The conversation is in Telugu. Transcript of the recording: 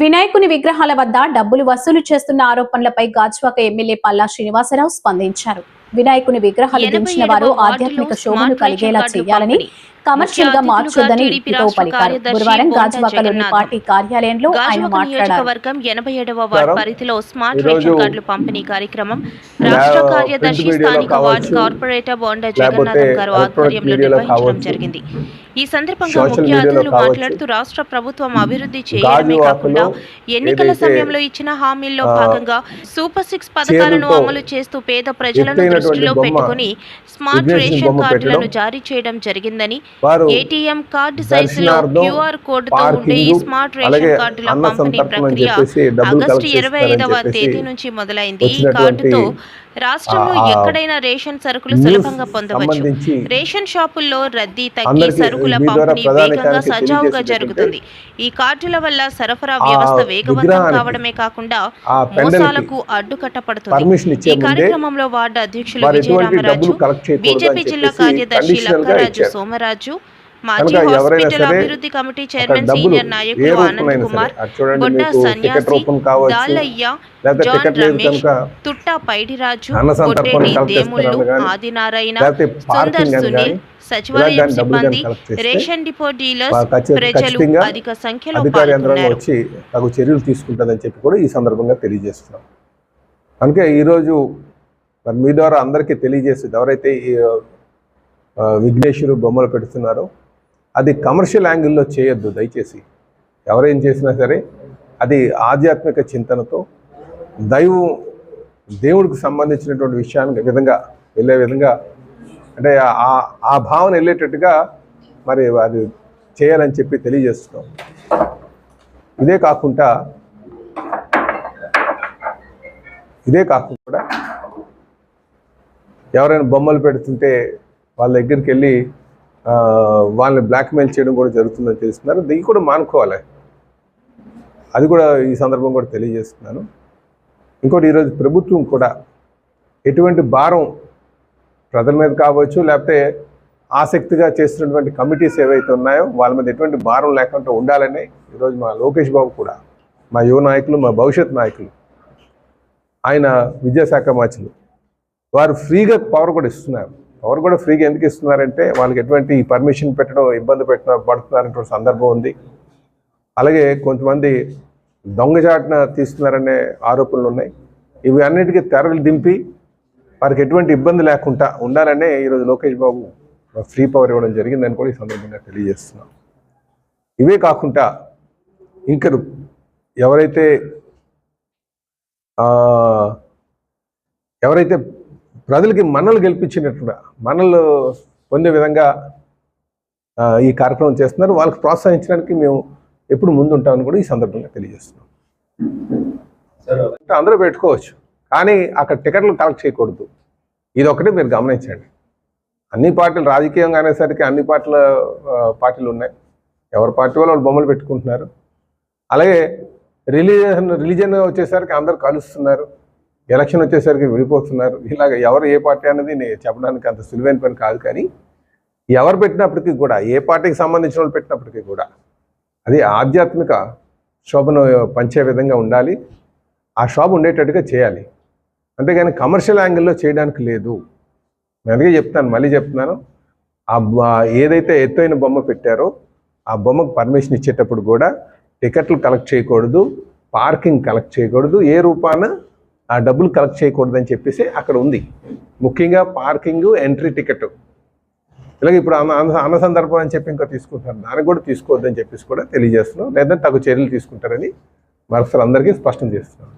వినాయకుని విగ్రహాల వద్ద డబ్బులు వసూలు చేస్తున్న ఆరోపణలపై గాజ్వాక ఎమ్మెల్యే పల్లా శ్రీనివాసరావు స్పందించారు. వినాయకుని విగ్రహాలు దించిన వారు ఆధ్యాత్మిక శోభను కలిగేలా చేయాలని కమర్షియల్గా మార్చొద్దని గురువారం గాజువాకలోని పార్టీ కార్యాలయంలో ఆయన మాట్లాడారు. నియోజకవర్గం ఎనభై ఏడవ వార్డు. పరిధిలో స్మార్ట్ రేషన్ కార్డులు పంపిణీ కార్యక్రమం. రాష్ట్ర కార్యదర్శి స్థానిక వార్డు కార్పొరేటర్ బోండా జగన్నాథం గారు ఆధ్వర్యంలో నిర్వహించడం జరిగింది. ఈ సందర్భంగా ముఖ్య అతిథులు మాట్లాడుతూ రాష్ట్ర ప్రభుత్వం అభివృద్ధి చేయడమే కాకుండా ఎన్నికల సమయంలో ఇచ్చిన హామీల్లో భాగంగా సూపర్ సిక్స్ పథకాలను అమలు చేస్తూ పేద ప్రజలను దృష్టిలో పెట్టుకుని స్మార్ట్ రేషన్ కార్డులను జారీ చేయడం జరిగిందని వారు ఏటీఎం కార్డు సైజులో దర్శనార్థం, క్యూఆర్ కోడ్తో ఉండే ఈ స్మార్ట్ రేషన్ కార్డుల పంపిణీ ప్రక్రియ ఆగస్టు ఇరవై ఐదవ తేదీ నుంచి మొదలైంది. ఈ కార్డుతో రాష్ట్రంలో ఎక్కడైనా రేషన్ సరుకులు సులభంగా పొందవచ్చు. రేషన్ షాపుల్లో రద్దీ తగ్గి సరుకుల పంపిణీ వేగంగా సజావుగా జరుగుతుంది. ఈ కార్డుల వల్ల సరఫరా వ్యవస్థ వేగవంతం కావడమే కాకుండా మోసాలకు అడ్డుకట్టపడుతుంది పర్మిషన్ ఈ కార్యక్రమంలో వార్డు అధ్యక్షులు విజయరామరాజు బీజేపీ జిల్లా కార్యదర్శి లక్కరాజు సోమరాజు మాజీ హాస్పిటల్ అభివృద్ధి కమిటీ చైర్మన్ సీనియర్ నాయకులు ఆనంద్ కుమార్ బొడ్డ సన్యాసి దాలయ్య జాన్ రమేష్ తుట్టా పైడిరాజు దేముళ్ళు ఆదినారాయణ సుందర్ సునీల్ సచివాలయం సిబ్బంది రేషన్ డిపో డీలర్స్ ప్రజలు అధిక సంఖ్యలో వచ్చి తగు చర్యలు తీసుకుంటుందని చెప్పి కూడా ఈ సందర్భంగా తెలియజేస్తున్నాం. అందుకే ఈరోజు మీ ద్వారా అందరికీ తెలియజేసేది ఎవరైతే విఘ్నేశ్వరు బొమ్మలు పెడుతున్నారో అది కమర్షియల్ యాంగిల్లో చేయొద్దు దయచేసి. ఎవరేం చేసినా సరే అది ఆధ్యాత్మిక చింతనతో దైవం దేవుడికి సంబంధించినటువంటి విషయానికి విధంగా వెళ్ళే విధంగా అంటే ఆ ఆ భావన వెళ్ళేటట్టుగా మరి అది చేయాలని చెప్పి తెలియజేస్తున్నాం. ఇదే కాకుండా ఇదే కాకుండా ఎవరైనా బొమ్మలు పెడుతుంటే వాళ్ళ దగ్గరికి వెళ్ళి వాళ్ళని బ్లాక్మెయిల్ చేయడం కూడా జరుగుతుందని తెలుస్తున్నారు. దీన్ని కూడా మానుకోవాలి. అది కూడా ఈ సందర్భం కూడా తెలియజేస్తున్నాను. ఇంకోటి ఈరోజు ప్రభుత్వం కూడా ఎటువంటి భారం ప్రజల మీద కావచ్చు లేకపోతే ఆసక్తిగా చేస్తున్నటువంటి కమిటీస్ ఏవైతే ఉన్నాయో వాళ్ళ మీద ఎటువంటి భారం లేకుండా ఉండాలని ఈరోజు మా లోకేష్ బాబు కూడా మా యువ నాయకులు మా భవిష్యత్ నాయకులు ఆయన విద్యాశాఖ మాచులు వారు ఫ్రీగా పవర్ కూడా ఇస్తున్నారు. పవర్ కూడా ఫ్రీగా ఎందుకు ఇస్తున్నారంటే వాళ్ళకి ఎటువంటి పర్మిషన్ పెట్టడం ఇబ్బంది పెట్టడం పడుతున్నారనేటువంటి సందర్భం ఉంది. అలాగే కొంతమంది దొంగచాటున తీస్తున్నారనే ఆరోపణలు ఉన్నాయి. ఇవి అన్నిటికీ తెరలు దింపి వారికి ఎటువంటి ఇబ్బంది లేకుండా ఉండాలనే ఈరోజు లోకేష్ బాబు ఫ్రీ పవర్ ఇవ్వడం జరిగిందని కూడా ఈ సందర్భంగా తెలియజేస్తున్నాం. ఇవే కాకుండా ఇంకా ఎవరైతే ఎవరైతే ప్రజలకి మనలు గెలిపించినట్టుగా మనలు పొందే విధంగా ఈ కార్యక్రమం చేస్తున్నారు. వాళ్ళకి ప్రోత్సహించడానికి మేము ఎప్పుడు ముందు ఉంటామని కూడా ఈ సందర్భంగా తెలియజేస్తున్నాం. అందరూ పెట్టుకోవచ్చు కానీ అక్కడ టికెట్లు కలెక్ట్ చేయకూడదు. ఇది ఒకటే మీరు గమనించండి. అన్ని పార్టీలు రాజకీయంగా అనేసరికి అన్ని పార్టీల పార్టీలు ఉన్నాయి. ఎవరి పార్టీ వాళ్ళు వాళ్ళు బొమ్మలు పెట్టుకుంటున్నారు. అలాగే రిలీజన్ రిలీజన్ వచ్చేసరికి అందరు కలుస్తున్నారు. ఎలక్షన్ వచ్చేసరికి విడిపోతున్నారు. ఇలాగ ఎవరు ఏ పార్టీ అనేది నేను చెప్పడానికి అంత సులువైన పని కాదు కానీ ఎవరు పెట్టినప్పటికీ కూడా ఏ పార్టీకి సంబంధించిన వాళ్ళు పెట్టినప్పటికీ కూడా అది ఆధ్యాత్మిక శోభను పంచే విధంగా ఉండాలి. ఆ షాప్ ఉండేటట్టుగా చేయాలి. అంతేగాని కమర్షియల్ యాంగిల్లో చేయడానికి లేదు. నేను అందుకే చెప్తాను మళ్ళీ చెప్తున్నాను. ఆ ఏదైతే ఎత్తైన బొమ్మ పెట్టారో ఆ బొమ్మకు పర్మిషన్ ఇచ్చేటప్పుడు కూడా టికెట్లు కలెక్ట్ చేయకూడదు పార్కింగ్ కలెక్ట్ చేయకూడదు. ఏ రూపాన ఆ డబ్బులు కలెక్ట్ చేయకూడదని చెప్పేసి అక్కడ ఉంది. ముఖ్యంగా పార్కింగ్ ఎంట్రీ టికెట్. ఇలాగే ఇప్పుడు అన్న అన్న- సందర్భం అని చెప్పి ఇంకా తీసుకుంటారు దానికి కూడా తీసుకోవద్దని చెప్పేసి కూడా తెలియజేస్తున్నాం. లేదంటే తగు చర్యలు తీసుకుంటారని మరొకసారి అందరికీ స్పష్టం చేస్తున్నాం.